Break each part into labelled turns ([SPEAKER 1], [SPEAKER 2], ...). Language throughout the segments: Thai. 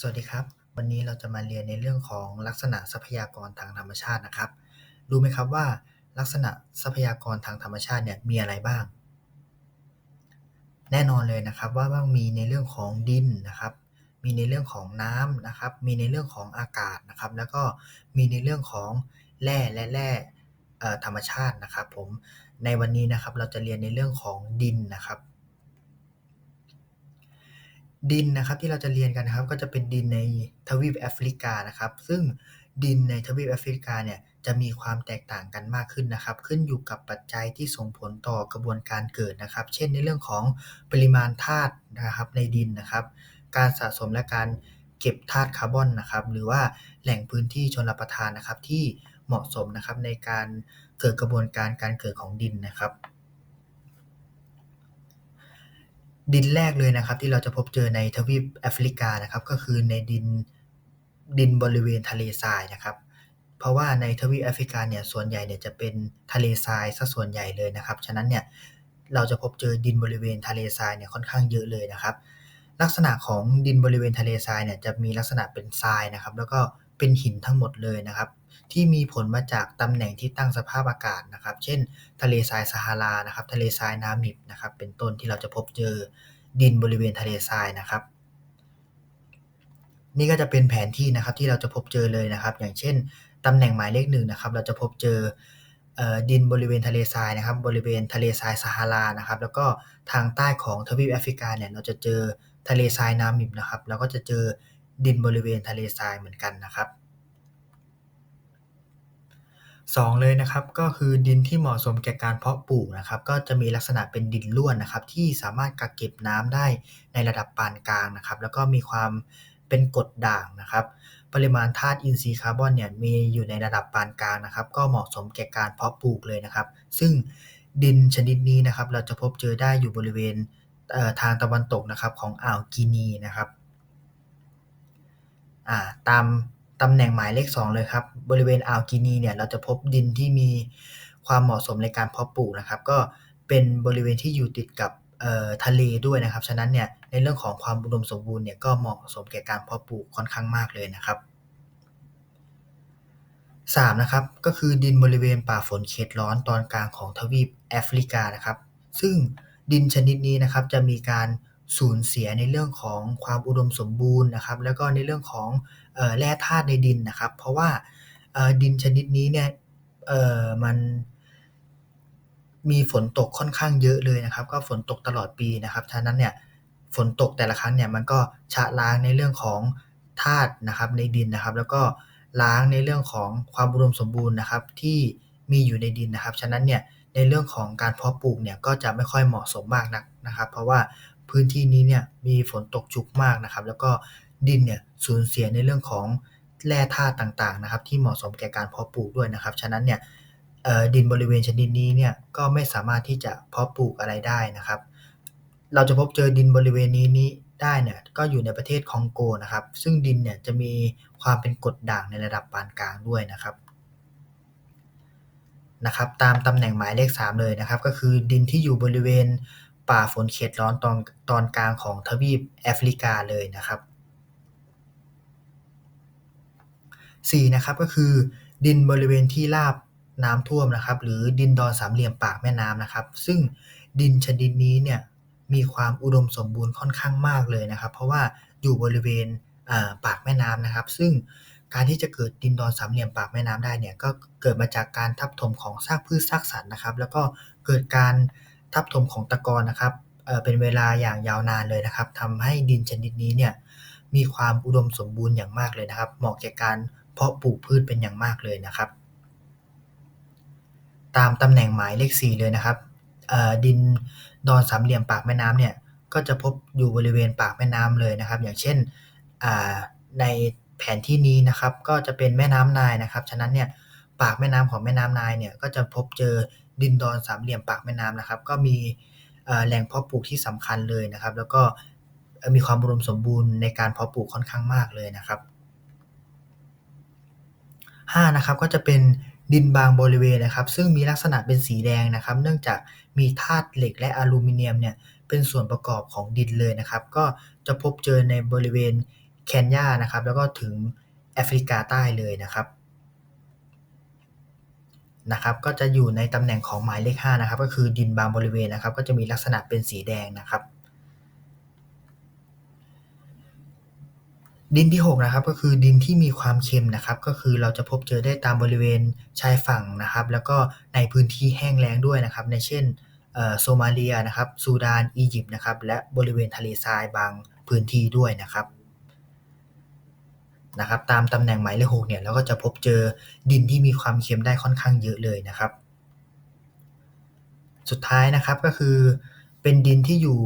[SPEAKER 1] สวัสดีครับ วันนี้เราจะมาเรียนในเรื่องของลักษณะทรัพยากรทางธรรมชาตินะครับ รู้ไหมครับว่า ลักษณะทรัพยากรทางธรรมชาติเนี่ยมีอะไรบ้าง แน่นอนเลยนะครับว่าต้องมีในเรื่องของดินนะครับ มีในเรื่องของน้ำนะครับ มีในเรื่องของอากาศนะครับ แล้วก็มีในเรื่องของแร่และแร่ธรรมชาตินะครับ ผมในวันนี้นะครับเราจะเรียนในเรื่องของดินนะครับ ดินนะครับที่เราจะเรียนกันนะครับ ก็จะเป็นดินในทวีปแอฟริกานะครับ ซึ่งดินในทวีปแอฟริกาเนี่ยจะมีความแตกต่างกันมากขึ้นนะครับ ขึ้นอยู่กับปัจจัยที่ส่งผลต่อกระบวนการเกิดนะครับ เช่นในเรื่องของปริมาณธาตุนะครับในดินนะครับ การสะสมและการเก็บธาตุคาร์บอนนะครับ หรือว่าแหล่งพื้นที่ชนรับประทานนะครับ ที่เหมาะสมนะครับในการเกิดกระบวนการการเกิดของดินนะครับ ดินแรกเลยนะครับ ที่เราจะพบเจอในทวีปแอฟริกานะครับ ก็คือในดินดินบริเวณทะเลทรายนะครับ เพราะว่าในทวีปแอฟริกาเนี่ยส่วนใหญ่เนี่ยจะเป็นทะเลทรายซะส่วนใหญ่เลยนะครับ ฉะนั้นเนี่ยเราจะพบเจอดินบริเวณทะเลทรายเนี่ยค่อนข้างเยอะเลยนะครับ ลักษณะของดินบริเวณทะเลทรายเนี่ยจะมีลักษณะเป็นทรายนะครับ แล้วก็ เป็นหินทั้งหมดเลยนะครับ ที่มีผลมาจากตำแหน่งที่ตั้งสภาพอากาศนะครับ เช่น ทะเลทรายซาฮารานะครับ ทะเลทรายนามิบนะครับ เป็นต้นที่เราจะพบเจอดินบริเวณทะเลทรายนะครับ นี่ก็จะเป็นแผนที่นะครับที่เราจะพบเจอเลยนะครับ อย่างเช่นตำแหน่งหมายเลขหนึ่งนะครับ เราจะพบเจอดินบริเวณทะเลทรายนะครับ บริเวณทะเลทรายซาฮารานะครับ แล้วก็ทางใต้ของทวีปแอฟริกาเนี่ยเราจะเจอทะเลทรายนามิบนะครับ แล้วก็จะเจอ ดินบริเวณทะเลทรายเหมือนกันนะครับสองเลยนะครับก็คือดินที่เหมาะสมแก่การเพาะปลูกนะครับก็จะมีลักษณะเป็นดินร่วนนะครับที่สามารถกักเก็บน้ำได้ในระดับปานกลางนะครับแล้วก็มีความเป็นกรดด่างนะครับ ปริมาณธาตุอินทรีย์คาร์บอนเนี่ยมีอยู่ในระดับปานกลางนะครับ ก็เหมาะสมแก่การเพาะปลูกเลยนะครับ ซึ่งดินชนิดนี้นะครับเราจะพบเจอได้อยู่บริเวณทางตะวันตกนะครับของอ่าวกินีนะครับ ตามตำแหน่งหมายเลข 2 เลยครับ บริเวณอ่าวกินีเนี่ยเราจะพบดินที่มีความเหมาะสมในการเพาะปลูกนะครับ ก็เป็นบริเวณที่อยู่ติดกับทะเลด้วยนะครับ ฉะนั้นเนี่ยในเรื่องของความอุดมสมบูรณ์เนี่ยก็เหมาะสมแก่การเพาะปลูกค่อนข้างมากเลยนะครับ3นะครับก็คือดินบริเวณป่าฝนเขตร้อนตอนกลางของทวีปแอฟริกานะครับ ซึ่งดินชนิดนี้นะครับจะมีการ สูญเสียในเรื่องของความอุดมสมบูรณ์นะครับ แล้วก็ในเรื่องของแร่ธาตุในดินนะครับ เพราะว่าดินชนิดนี้เนี่ยมันมีฝนตกค่อนข้างเยอะเลยนะครับ ก็ฝนตกตลอดปีนะครับฉะนั้นเนี่ยฝนตกแต่ละครั้งเนี่ยมันก็ชะล้างในเรื่องของธาตุนะครับในดินนะครับ แล้วก็ล้างในเรื่องของความอุดมสมบูรณ์นะครับ ที่มีอยู่ในดินนะครับ ฉะนั้นเนี่ยในเรื่องของการเพาะปลูกเนี่ยก็จะไม่ค่อยเหมาะสมมากนักนะครับ เพราะว่า พื้นที่นี้เนี่ยมีฝนตกชุกมากนะครับ แล้วก็ดินเนี่ยสูญเสียในเรื่องของแร่ธาตุต่างๆนะครับ ที่เหมาะสมแก่การเพาะปลูกด้วยนะครับ ฉะนั้นเนี่ยดินบริเวณชนิดนี้เนี่ยก็ไม่สามารถที่จะเพาะปลูกอะไรได้นะครับ เราจะพบเจอดินบริเวณนี้นี้ได้เนี่ยก็อยู่ในประเทศคองโกนะครับ ซึ่งดินเนี่ยจะมีความเป็นกรดด่างในระดับปานกลางด้วยนะครับนะครับ ตามตำแหน่งหมายเลข 3 เลยนะครับ ก็คือดินที่อยู่บริเวณ ป่าฝนเขตร้อนตอนตอนกลางของทวีปแอฟริกาเลยนะครับ4นะครับก็คือ ดินบริเวณที่ราบน้ำท่วมนะครับ หรือดินดอนสามเหลี่ยมปากแม่น้ำนะครับ ซึ่งดินชนิดนี้เนี่ยมีความอุดมสมบูรณ์ค่อนข้างมากเลยนะครับ เพราะว่าอยู่บริเวณปากแม่น้ำนะครับ ซึ่งการที่จะเกิดดินดอนสามเหลี่ยมปากแม่น้ำได้เนี่ยก็เกิดมาจากการทับถมของซากพืชซากสัตว์นะครับ แล้วก็เกิดการ ทับถมของตะกอนนะครับเป็นเวลาอย่างยาวนานเลยนะครับทำให้ดินชนิดนี้เนี่ยมีความอุดมสมบูรณ์อย่างมากเลยนะครับ เหมาะแก่การเพาะปลูกพืชเป็นอย่างมากเลยนะครับ ตามตำแหน่งหมายเลข4เลยนะครับดินดอนสามเหลี่ยมปากแม่น้ำเนี่ยก็จะพบอยู่บริเวณปากแม่น้ำเลยนะครับ อย่างเช่นในแผนที่นี้นะครับ ก็จะเป็นแม่น้ำนายนะครับ ฉะนั้นเนี่ยปากแม่น้ำของแม่น้ำนายเนี่ยก็จะพบเจอ ดินดอนสามเหลี่ยมปากแม่น้ำนะครับ ก็มีแหล่งเพาะปลูกที่สำคัญเลยนะครับ แล้วก็มีความรวมสมบูรณ์ในการเพาะปลูกค่อนข้างมากเลยนะครับ5นะครับก็จะเป็นดินบางบริเวณนะครับ ซึ่งมีลักษณะเป็นสีแดงนะครับ เนื่องจากมีธาตุเหล็กและอลูมิเนียมเนี่ยเป็นส่วนประกอบของดินเลยนะครับ ก็จะพบเจอในบริเวณเคนยานะครับ แล้วก็ถึงแอฟริกาใต้เลยนะครับ นะครับก็จะอยู่ในตำแหน่งของหมายเลข5นะครับก็คือดินบางบริเวณนะครับ ก็จะมีลักษณะเป็นสีแดงนะครับ ดินที่6นะครับก็คือดินที่มีความเค็มนะครับ ก็คือเราจะพบเจอได้ตามบริเวณชายฝั่งนะครับ แล้วก็ในพื้นที่แห้งแล้งด้วยนะครับ ในเช่นโซมาเลียนะครับซูดานอียิปต์นะครับและบริเวณทะเลทรายบางพื้นที่ด้วยนะครับ นะครับตามตำแหน่งหมายเลข6เนี่ยเราก็จะพบเจอดินที่มีความเค็มได้ค่อนข้างเยอะเลยนะครับ สุดท้ายนะครับก็คือเป็นดินที่อยู่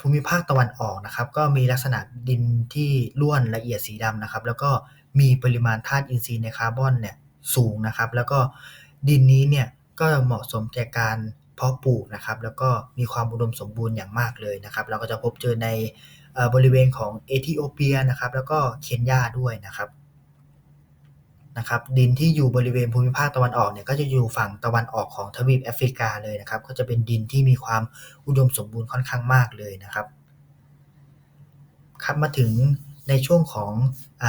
[SPEAKER 1] ภูมิภาคตะวันออกนะครับ ก็มีลักษณะดินที่ร่วนละเอียดสีดำนะครับ แล้วก็มีปริมาณธาตุอินทรีย์ในคาร์บอนเนี่ยสูงนะครับ แล้วก็ดินนี้เนี่ยก็เหมาะสมแก่การเพาะปลูกนะครับ แล้วก็มีความอุดมสมบูรณ์อย่างมากเลยนะครับ เราก็จะพบเจอใน บริเวณของเอธิโอเปียนะครับ แล้วก็เคนยาด้วยนะครับนะครับดินที่อยู่บริเวณภูมิภาคตะวันออกเนี่ยก็จะอยู่ฝั่งตะวันออกของทวีปแอฟริกาเลยนะครับ ก็จะเป็นดินที่มีความอุดมสมบูรณ์ค่อนข้างมากเลยนะครับครับมาถึงในช่วงของอ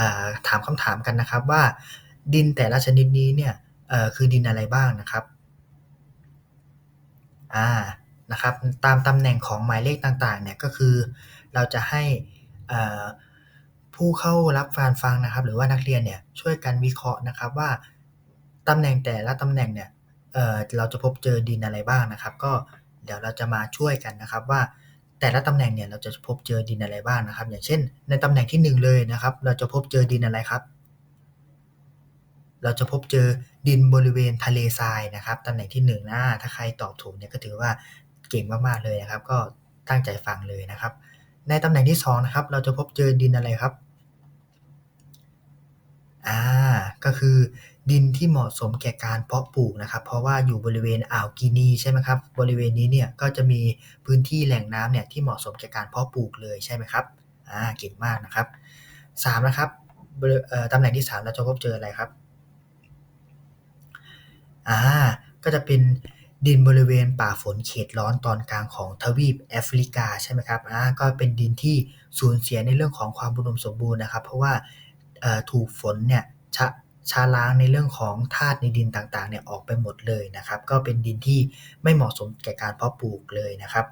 [SPEAKER 1] ถามคำถามกันนะครับว่า ดินแต่ละชนิดนี้เนี่ยคือดินอะไรบ้างนะครับอ่านะครับตามตำแหน่งของหมายเลขต่างๆเนี่ยก็คือ เราจะให้ผู้เข้ารับการฟังนะครับ หรือว่านักเรียนเนี่ยช่วยกันวิเคราะห์นะครับว่าตำแหน่งแต่ละตำแหน่งเนี่ยเเราจะพบเจอดินอะไรบ้างนะครับ ก็เดี๋ยวเราจะมาช่วยกันนะครับว่าแต่ละตำแหน่งเนี่ยเราจะพบเจอดินอะไรบ้างนะครับ อย่างเช่น ในตำแหน่งที่ 1 เลยนะครับ เราจะพบเจอดินอะไรครับ เราจะพบเจอดินบริเวณทะเลทรายนะครับตำแหน่งที่1นะถ้าใครตอบถูกเนี่ยก็ถือว่าเก่งมากๆเลยนะครับ ก็ตั้งใจฟังเลยนะครับ ในตำแหน่งที่2นะครับ เราจะพบเจอดินอะไรครับ อ่า ก็คือดินที่เหมาะสมแก่การเพาะปลูกนะครับ เพราะว่าอยู่บริเวณอ่าวกินีใช่ไหมครับ บริเวณนี้เนี่ยก็จะมีพื้นที่แหล่งน้ำเนี่ยที่เหมาะสมแก่การเพาะปลูกเลยใช่ไหมครับ อ่า เก่งมากนะครับ3นะครับตำแหน่งที่3เราจะพบเจออะไรครับ อ่า ก็จะเป็น ดินบริเวณป่าฝนเขตร้อนตอนกลางของทวีปแอฟริกาใช่ไหมครับอ่าก็เป็นดินที่สูญเสียในเรื่องของความอุดมสมบูรณ์นะครับ เพราะว่าถูกฝนเนี่ยชะชาล้างในเรื่องของธาตุในดินต่างๆเนี่ยออกไปหมดเลยนะครับ ก็เป็นดินที่ไม่เหมาะสมแก่การเพาะปลูกเลยนะครับ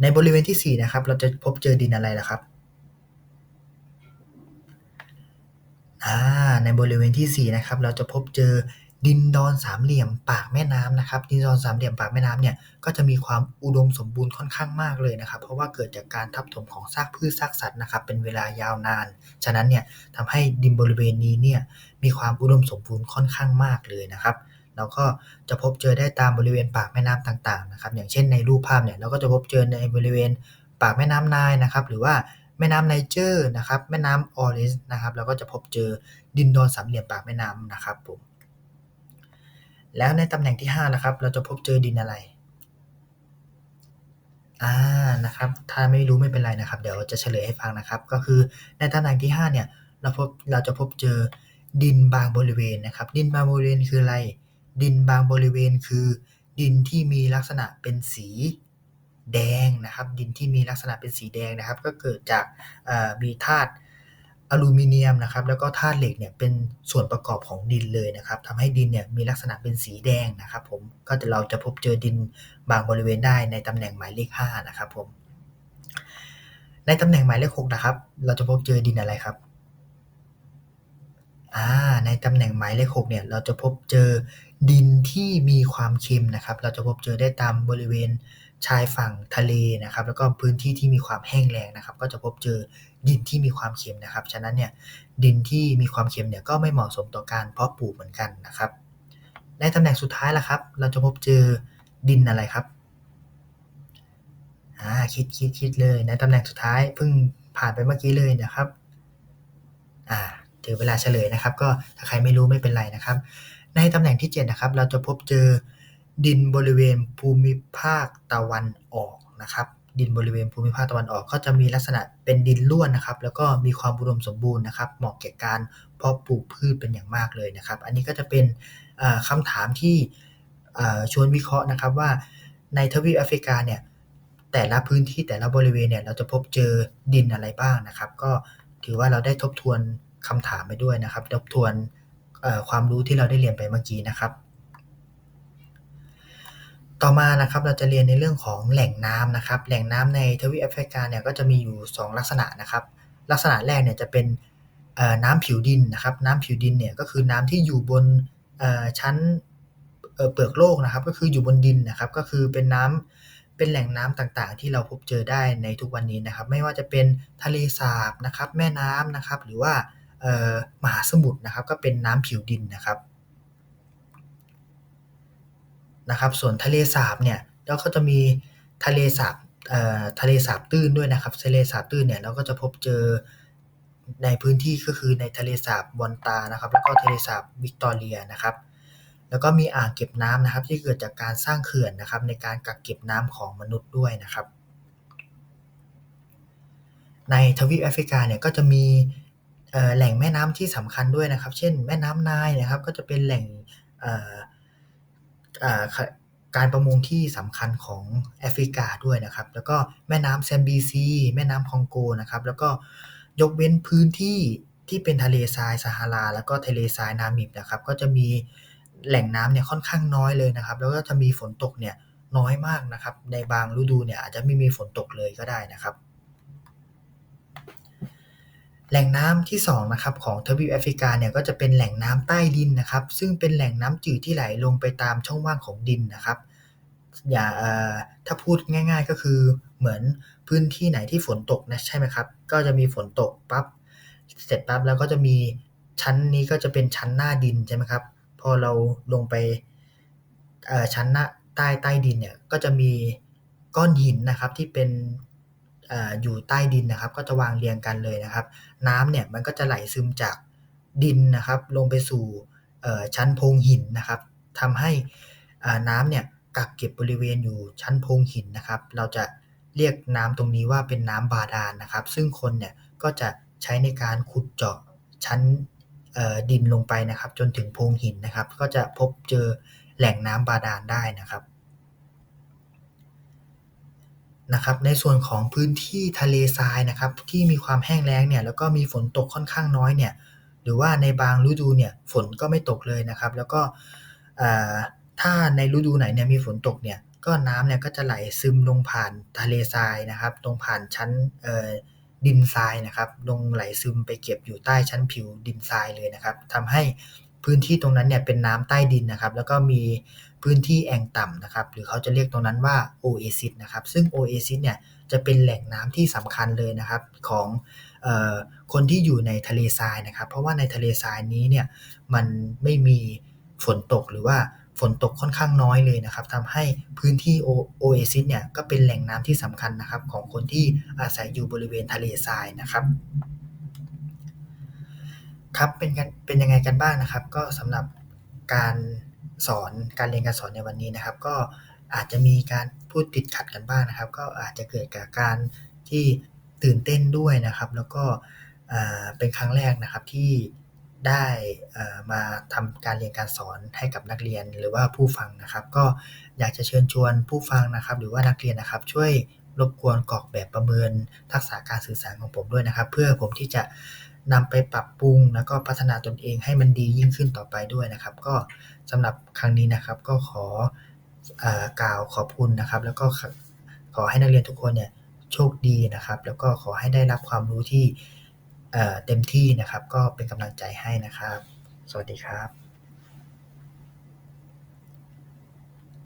[SPEAKER 1] ในบริเวณที่ 4 นะครับ เราจะพบเจอดินอะไรล่ะครับในบริเวณที่ 4 นะครับ เราจะพบเจอ ดินดอนสามเหลี่ยมปากแม่น้ำนะครับ ดินดอนสามเหลี่ยมปากแม่น้ำเนี่ยก็จะมีความอุดมสมบูรณ์ค่อนข้างมากเลยนะครับ เพราะว่าเกิดจากการทับถมของซากพืชซากสัตว์นะครับ เป็นเวลายาวนาน ฉะนั้นเนี่ยทำให้ดินบริเวณนี้เนี่ยมีความอุดมสมบูรณ์ค่อนข้างมากเลยนะครับเราก็จะพบเจอได้ตามบริเวณปากแม่น้ำต่างๆนะครับ อย่างเช่นในรูปภาพเนี่ยเราก็จะพบเจอในบริเวณปากแม่น้ำนายนะครับ หรือว่าแม่น้ำไนเจอร์นะครับ แม่น้ำออเริสนะครับ เราก็จะพบเจอดินดอนสามเหลี่ยมปากแม่น้ำนะครับผม แล้วในตำแหน่งที่5นะครับ เราจะพบเจอดินอะไร อ่า นะครับ ถ้าไม่รู้ไม่เป็นไรนะครับ เดี๋ยวจะเฉลยให้ฟังนะครับ ก็คือในตำแหน่งที่ 5 เนี่ย เราพบ เราจะพบเจอดินบางบริเวณนะครับ ดินบางบริเวณคืออะไร ดินบางบริเวณคือ ดินที่มีลักษณะเป็นสีแดงนะครับ ดินที่มีลักษณะเป็นสีแดงนะครับ ก็เกิดจากมีธาตุ อลูมิเนียมนะครับแล้วก็ธาตุเหล็กเนี่ยเป็นส่วนประกอบของดินเลยนะครับทำให้ดินเนี่ยมีลักษณะเป็นสีแดงนะครับผมก็จะเราจะพบเจอดินบางบริเวณได้ในตำแหน่งหมายเลข5นะครับผมในตำแหน่งหมายเลข6นะครับ เราจะพบเจอดินอะไรครับอ่าในตำแหน่งหมายเลข6เนี่ยเราจะพบเจอดินที่มีความเค็มนะครับ เราจะพบเจอได้ตามบริเวณชายฝั่งทะเลนะครับ แล้วก็พื้นที่ที่มีความแห้งแล้งนะครับ ก็จะพบเจอ ดินที่มีความเค็มนะครับ ฉะนั้นเนี่ยดินที่มีความเค็มเนี่ยก็ไม่เหมาะสมต่อการเพาะปลูกเหมือนกันนะครับ ในตำแหน่งสุดท้ายละครับ เราจะพบเจอดินอะไรครับอ่าคิดคิดคิดเลย ในตำแหน่งสุดท้ายเพิ่งผ่านไปเมื่อกี้เลยนะครับอ่าถือเวลาเฉลยนะครับ ก็ถ้าใครไม่รู้ไม่เป็นไรนะครับ ในตำแหน่งที่7นะครับ เราจะพบเจอดินบริเวณภูมิภาคตะวันออกนะครับ ดินบริเวณภูมิภาคตะวันออก ก็จะมีลักษณะเป็นดินร่วนนะครับ แล้วก็มีความอุดมสมบูรณ์นะครับ เหมาะแก่การเพาะปลูกพืชเป็นอย่างมากเลยนะครับ อันนี้ก็จะเป็นคำถามที่ชวนวิเคราะห์นะครับว่าในทวีปแอฟริกาเนี่ยแต่ละพื้นที่แต่ละบริเวณเนี่ยเราจะพบเจอดินอะไรบ้างนะครับ ก็ถือว่าเราได้ทบทวนคำถามไปด้วยนะครับ ทบทวนความรู้ที่เราได้เรียนไปเมื่อกี้นะครับ ต่อมานะครับเราจะเรียนในเรื่องของแหล่งน้ำนะครับ แหล่งน้ำในทวีปแอฟริกาเนี่ยก็จะมีอยู่ 2 ลักษณะนะครับ ลักษณะแรกเนี่ยจะเป็นน้ำผิวดินนะครับ น้ำผิวดินเนี่ยก็คือน้ำที่อยู่บนชั้นเปลือกโลกนะครับ ก็คืออยู่บนดินนะครับ ก็คือเป็นน้ำเป็นแหล่งน้ำต่างๆ ที่เราพบเจอได้ในทุกวันนี้นะครับ ไม่ว่าจะเป็นทะเลสาบนะครับ แม่น้ำนะครับ หรือว่ามหาสมุทรนะครับ ก็เป็นน้ำผิวดินนะครับ นะครับ ส่วนทะเลสาบเนี่ยเราก็จะมีทะเลสาบทะเลสาบตื้นด้วยนะครับ ทะเลสาบตื้นเนี่ยเราก็จะพบเจอในพื้นที่ก็คือในทะเลสาบวอนตานะครับ แล้วก็ทะเลสาบวิกตอเรียนะครับ แล้วก็มีอ่างเก็บน้ำนะครับ ที่เกิดจากการสร้างเขื่อนนะครับ ในการกักเก็บน้ำของมนุษย์ด้วยนะครับ ในทวีปแอฟริกาเนี่ยก็จะมีแหล่งแม่น้ำที่สำคัญด้วยนะครับ เช่น แม่น้ำไนล์นะครับ ก็จะเป็นแหล่ง การประมงที่สำคัญของแอฟริกาด้วยนะครับ แล้วก็แม่น้ำแซมบีซี แม่น้ำคองโกนะครับ แล้วก็ยกเว้นพื้นที่ที่เป็นทะเลทรายซาฮารา แล้วก็ทะเลทรายนามิบนะครับ ก็จะมีแหล่งน้ำเนี่ยค่อนข้างน้อยเลยนะครับ แล้วก็จะมีฝนตกเนี่ยน้อยมากนะครับ ในบางฤดูเนี่ยอาจจะไม่มีฝนตกเลยก็ได้นะครับ แหล่งน้ำที่2นะครับของทวีปแอฟริกาเนี่ยก็จะเป็นแหล่งน้ำใต้ดินนะครับ ซึ่งเป็นแหล่งน้ำจืดที่ไหลลงไปตามช่องว่างของดินนะครับอย่าถ้าพูดง่าย ๆ ก็คือเหมือนพื้นที่ไหนที่ฝนตกนะใช่ไหมครับ ก็จะมีฝนตกปั๊บเสร็จปั๊บแล้วก็จะมีชั้นนี้ก็จะเป็นชั้นหน้าดินใช่ไหมครับ พอเราลงไปชั้นหน้าใต้ใต้ดินเนี่ยก็จะมีก้อนหินนะครับที่เป็น อยู่ใต้ดินนะครับ ก็จะวางเรียงกันเลยนะครับ น้ำเนี่ยมันก็จะไหลซึมจากดินนะครับ ลงไปสู่ชั้นโพรงหินนะครับทำให้น้ำเนี่ยกักเก็บบริเวณอยู่ชั้นโพรงหินนะครับ เราจะเรียกน้ำตรงนี้ว่าเป็นน้ำบาดาลนนะครับ ซึ่งคนเนี่ยก็จะใช้ในการขุดเจาะชั้นดินลงไปนะครับ จนถึงโพรงหินนะครับ ก็จะพบเจอแหล่งน้ำบาดาลได้นะครับ นะครับในส่วนของพื้นที่ทะเลทรายนะครับที่มีความแห้งแล้งเนี่ยแล้วก็มีฝนตกค่อนข้างน้อยเนี่ยหรือว่าในบางฤดูเนี่ยฝนก็ไม่ตกเลยนะครับ แล้วก็ถ้าในฤดูไหนเนี่ยมีฝนตกเนี่ยก็น้ำเนี่ยก็จะไหลซึมลงผ่านทะเลทรายนะครับตรงผ่านชั้นดินทรายนะครับลงไหลซึมไปเก็บอยู่ใต้ชั้นผิวดินทรายเลยนะครับทำให้ พื้นที่ตรงนั้นเนี่ยเป็นน้ำใต้ดินนะครับ แล้วก็มีพื้นที่แอ่งต่ำนะครับ หรือเขาจะเรียกตรงนั้นว่าโอเอซิสนะครับ ซึ่งโอเอซิสเนี่ยจะเป็นแหล่งน้ำที่สำคัญเลยนะครับของออคนที่อยู่ในทะเลทรายนะครับ เพราะว่าในทะเลทรายนี้เนี่ยมันไม่มีฝนตกหรือว่าฝนตกค่อนข้างน้อยเลยนะครับทำให้พื้นที่โอเอซิสเนี่ยก็เป็นแหล่งน้ำที่สำคัญนะครับของคนที่อาศัยอยู่บริเวณทะเลทรายนะครับ ครับ เป็นกัน เป็นยังไงกันบ้างนะครับ ก็สำหรับการสอน การเรียนการสอนในวันนี้นะครับ ก็อาจจะมีการพูดติดขัดกันบ้างนะครับ ก็อาจจะเกิดจากการที่ตื่นเต้นด้วยนะครับ แล้วก็เป็นครั้งแรกนะครับที่ได้มาทำการเรียนการสอนให้กับนักเรียนหรือว่าผู้ฟังนะครับ ก็อยากจะเชิญชวนผู้ฟังนะครับ หรือว่านักเรียนนะครับ ช่วยรบกวนกรอกแบบประเมินทักษะการสื่อสารของผมด้วยนะครับ เพื่อผมที่จะ นำไปปรับปรุง แล้วก็พัฒนาตนเองให้มันดียิ่งขึ้นต่อไปด้วยนะครับ ก็สำหรับครั้งนี้นะครับ ก็ขอกล่าวขอบคุณนะครับ แล้วก็ขอให้นักเรียนทุกคนเนี่ยโชคดีนะครับ แล้วก็ขอให้ได้รับความรู้ที่เต็มที่นะครับ ก็เป็นกำลังใจให้นะครับ สวัสดีครับ